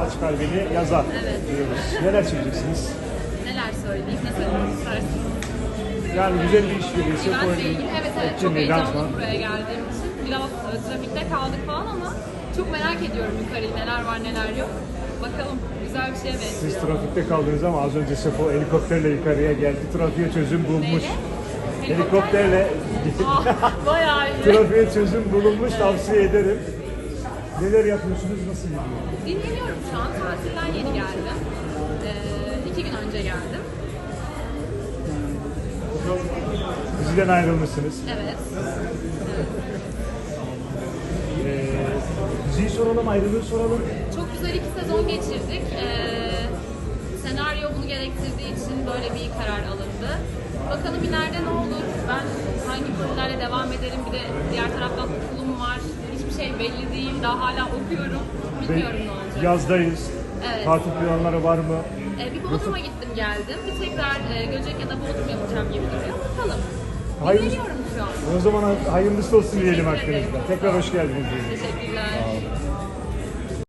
aç kalbini yazar Evet. diyoruz. Neler söyleyeceksiniz? Neler söyleyeyim, ne söylemek istersiniz? Yani güzel bir. Sephora Eventle ilgili evet evet çok heyecanlıyım buraya geldiğim için. Biraz e, trafikte kaldık falan ama çok merak ediyorum yukarıyı neler var neler yok. Bakalım güzel bir şeye Siz benziyor. trafikte kaldınız ama az önce Sefo helikopterle yukarıya geldi. Trafiğe çözüm bulmuş. Neyle? Helikopterle Ah, bayağı iyi. trafiğe çözüm bulunmuş tavsiye ederim. Neler yapıyorsunuz? Nasıl gidiyor? Dinleniyorum şu an. Tatilden yeni geldim. Ee, iki gün önce geldim. Diziden ayrılmışsınız. Evet. Ee, diziyi soralım, ayrılığı soralım. Çok güzel iki sezon geçirdik. Ee, senaryo bunu gerektirdiği için böyle bir karar alındı. Bakalım ileride ne olur? Ben hangi projelerle devam ederim? Bir de diğer taraftan okulum var. Hiçbir şey belli. Daha hala okuyorum. Bilmiyorum ne olacak. Yazdayız. Evet. Tatil planları var mı? Ee, bir Bodrum'a gittim geldim. Bir tekrar e, Göcek ya da Bodrum yapacağım gibi duruyor. Bakalım. Hayırlısı- Dinleniyorum şu an. O zaman hayırlısı olsun diyelim Teşekkür ederim. hakkınızda. Tekrar hoş geldiniz. diyelim. Teşekkürler.